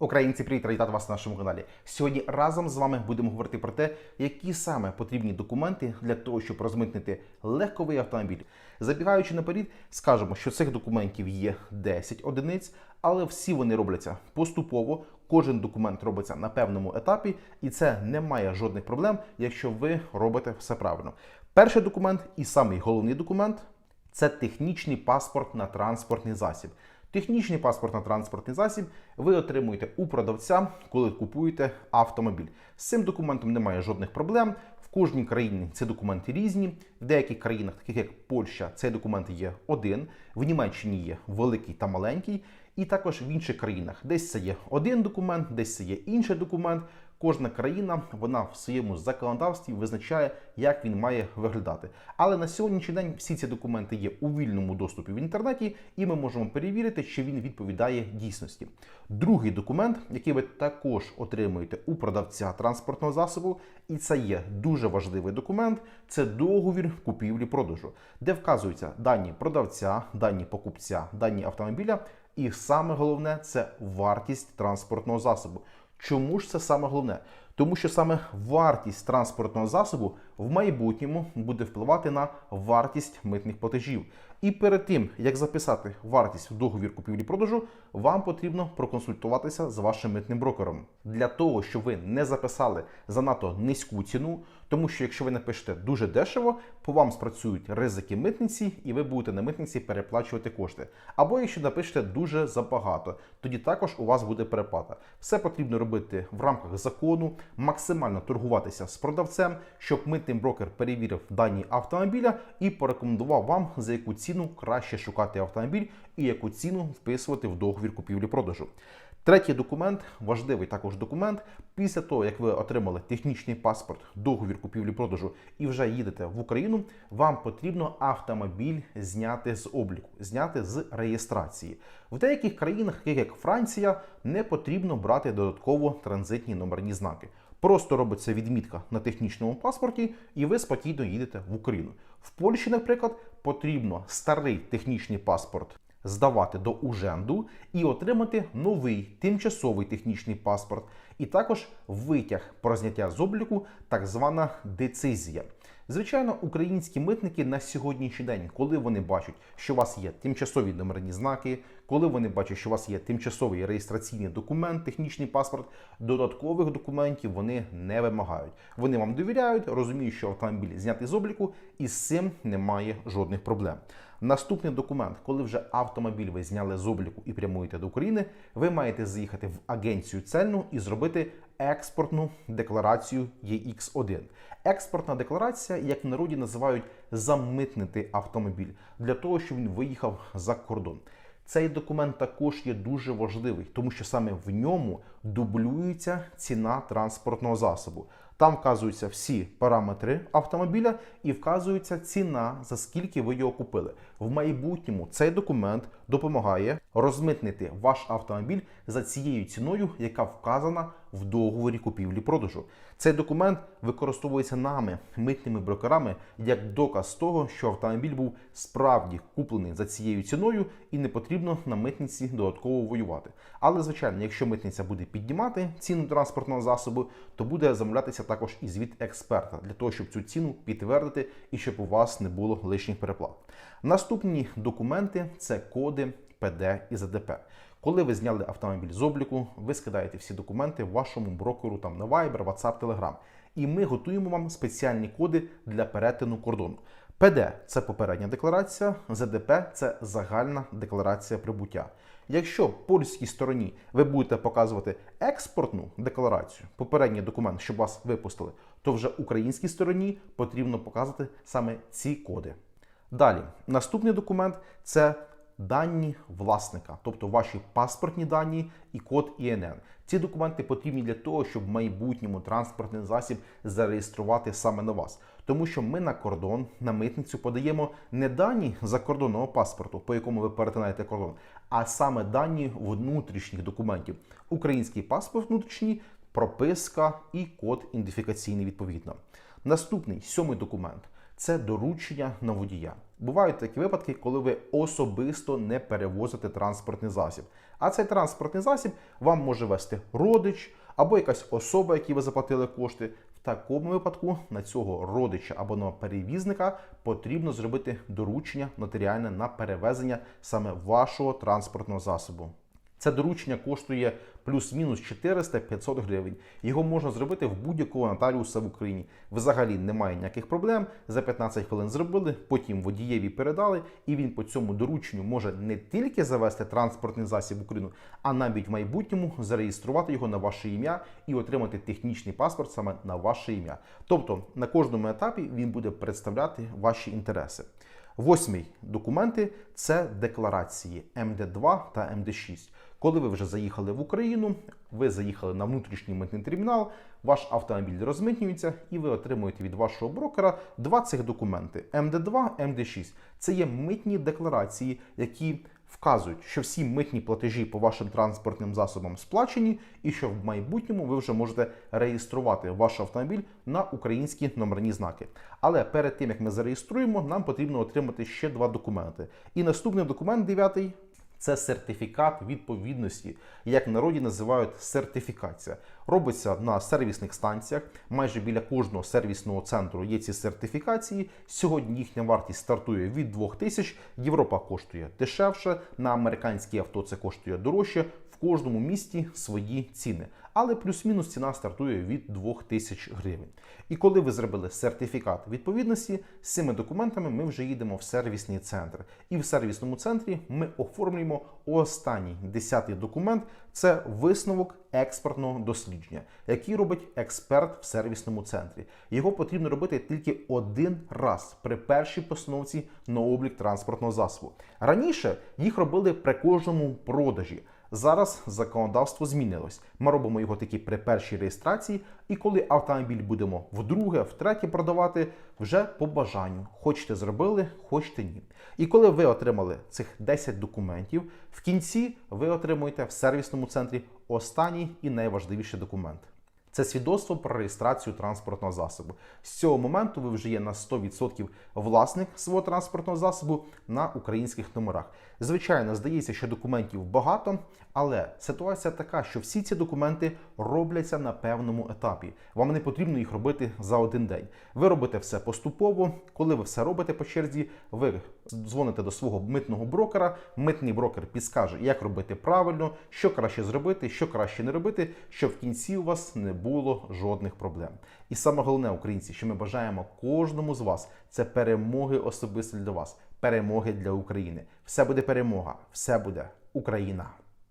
Українці, привіт, вітати вас на нашому каналі. Сьогодні разом з вами будемо говорити про те, які саме потрібні документи для того, щоб розмитнити легковий автомобіль. Забігаючи наперед, скажемо, що цих документів є 10 одиниць, але всі вони робляться поступово. Кожен документ робиться на певному етапі, і це не має жодних проблем, якщо ви робите все правильно. Перший документ і самий головний документ це технічний паспорт на транспортний засіб. Технічний паспорт на транспортний засіб ви отримуєте у продавця, коли купуєте автомобіль. З цим документом немає жодних проблем. В кожній країні ці документи різні. В деяких країнах, таких як Польща, цей документ є один. В Німеччині є великий та маленький. І також в інших країнах десь це є один документ, десь це є інший документ. Кожна країна вона в своєму законодавстві визначає, як він має виглядати. Але на сьогоднішній день всі ці документи є у вільному доступі в інтернеті, і ми можемо перевірити, чи він відповідає дійсності. Другий документ, який ви також отримуєте у продавця транспортного засобу, і це є дуже важливий документ. Це договір купівлі-продажу, де вказуються дані продавця, дані покупця, дані автомобіля. І саме головне це вартість транспортного засобу. Чому ж це саме головне? Тому що саме вартість транспортного засобу в майбутньому буде впливати на вартість митних платежів. І перед тим, як записати вартість в договір купівлі-продажу, вам потрібно проконсультуватися з вашим митним брокером для того, щоб ви не записали занадто низьку ціну. Тому що якщо ви напишете дуже дешево, по вам спрацюють ризики митниці, і ви будете на митниці переплачувати кошти. Або якщо напишете дуже забагато, тоді також у вас буде переплата. Все потрібно робити в рамках закону, максимально торгуватися з продавцем, щоб митний брокер перевірив дані автомобіля і порекомендував вам, за яку ціну краще шукати автомобіль і яку ціну вписувати в договір купівлі-продажу. Третій документ, важливий також документ. Після того, як ви отримали технічний паспорт, договір купівлі-продажу і вже їдете в Україну, вам потрібно автомобіль зняти з обліку, зняти з реєстрації. В деяких країнах, як Франція, не потрібно брати додатково транзитні номерні знаки. Просто робиться відмітка на технічному паспорті, і ви спокійно їдете в Україну. В Польщі, наприклад, потрібно старий технічний паспорт здавати до уженду і отримати новий тимчасовий технічний паспорт, і також витяг про зняття з обліку, так звана децизія. Звичайно, українські митники на сьогоднішній день, коли вони бачать, що у вас є тимчасові номерні знаки, коли вони бачать, що у вас є тимчасовий реєстраційний документ, технічний паспорт, додаткових документів вони не вимагають. Вони вам довіряють, розуміють, що автомобіль знятий з обліку, і з цим немає жодних проблем. Наступний документ, коли вже автомобіль ви зняли з обліку і прямуєте до України, ви маєте заїхати в агенцію цельну і зробити експортну декларацію EX1. Експортна декларація, як в народі називають замитнити автомобіль для того, щоб він виїхав за кордон. Цей документ також є дуже важливий, тому що саме в ньому дублюється ціна транспортного засобу. Там вказуються всі параметри автомобіля і вказується ціна, за скільки ви його купили. В майбутньому цей документ допомагає розмитнити ваш автомобіль за цією ціною, яка вказана в договорі купівлі-продажу. Цей документ використовується нами, митними брокерами, як доказ того, що автомобіль був справді куплений за цією ціною і не потрібно на митниці додатково воювати. Але, звичайно, якщо митниця буде піднімати ціну транспортного засобу, то буде замовлятися також і звіт експерта для того, щоб цю ціну підтвердити і щоб у вас не було лишніх переплат. Наступні документи це коди ПД і ЗДП. Коли ви зняли автомобіль з обліку, ви скидаєте всі документи вашому брокеру там на Viber, WhatsApp, Telegram. І ми готуємо вам спеціальні коди для перетину кордону. ПД це попередня декларація, ЗДП це загальна декларація прибуття. Якщо польській стороні ви будете показувати експортну декларацію, попередній документ, щоб вас випустили, то вже українській стороні потрібно показати саме ці коди. Далі, наступний документ це дані власника, тобто ваші паспортні дані і код ІНН. Ці документи потрібні для того, щоб в майбутньому транспортний засіб зареєструвати саме на вас. Тому що ми на кордон, на митницю подаємо не дані закордонного паспорту, по якому ви перетинаєте кордон, а саме дані внутрішніх документів. Український паспорт внутрішній, прописка і код ідентифікаційний відповідно. Наступний сьомий документ це доручення на водія. Бувають такі випадки, коли ви особисто не перевозите транспортний засіб. А цей транспортний засіб вам може вести родич або якась особа, якій ви заплатили кошти. В такому випадку на цього родича або на перевізника потрібно зробити доручення нотаріальне на перевезення саме вашого транспортного засобу. Це доручення коштує плюс-мінус 400-500 гривень. Його можна зробити в будь-якого нотаріуса в Україні. Взагалі немає ніяких проблем. За 15 хвилин зробили, потім водієві передали, і він по цьому дорученню може не тільки завести транспортний засіб в Україну, а навіть в майбутньому зареєструвати його на ваше ім'я і отримати технічний паспорт саме на ваше ім'я. Тобто на кожному етапі він буде представляти ваші інтереси. Восьмий документи це декларації МД2 та МД6. Коли ви вже заїхали в Україну, ви заїхали на внутрішній митний термінал, ваш автомобіль розмитнюється, і ви отримуєте від вашого брокера два цих документи: МД2, МД6. Це є митні декларації, які вказують, що всі митні платежі по вашим транспортним засобам сплачені, і що в майбутньому ви вже можете реєструвати ваш автомобіль на українські номерні знаки. Але перед тим як ми зареєструємо, нам потрібно отримати ще два документи. І наступний документ, дев'ятий. Це сертифікат відповідності, як в народі називають сертифікація. Робиться на сервісних станціях. Майже біля кожного сервісного центру є ці сертифікації. Сьогодні їхня вартість стартує від 2000. Європа коштує дешевше. На американські авто це коштує дорожче. В кожному місті свої ціни. Але плюс-мінус ціна стартує від 2000 гривень. І коли ви зробили сертифікат відповідності, з цими документами ми вже їдемо в сервісний центр. І в сервісному центрі ми оформлюємо останній десятий документ це висновок експертного дослідження, який робить експерт в сервісному центрі. Його потрібно робити тільки один раз при першій постановці на облік транспортного засобу. Раніше їх робили при кожному продажі. Зараз законодавство змінилось. Ми робимо його такі при першій реєстрації, і коли автомобіль будемо вдруге, втретє продавати, вже по бажанню. Хочете зробили, хочете ні. І коли ви отримали цих 10 документів, в кінці ви отримуєте в сервісному центрі останній і найважливіший документ. Це свідоцтво про реєстрацію транспортного засобу. З цього моменту ви вже є на 100% власник свого транспортного засобу на українських номерах. Звичайно, здається, що документів багато, але ситуація така, що всі ці документи робляться на певному етапі. Вам не потрібно їх робити за один день. Ви робите все поступово. Коли ви все робите по черзі, ви дзвоните до свого митного брокера. Митний брокер підскаже, як робити правильно, що краще зробити, що краще не робити, щоб в кінці у вас не було жодних проблем. І саме головне, українці, що ми бажаємо кожному з вас, це перемоги особисто для вас, перемоги для України. Все буде перемога, все буде Україна.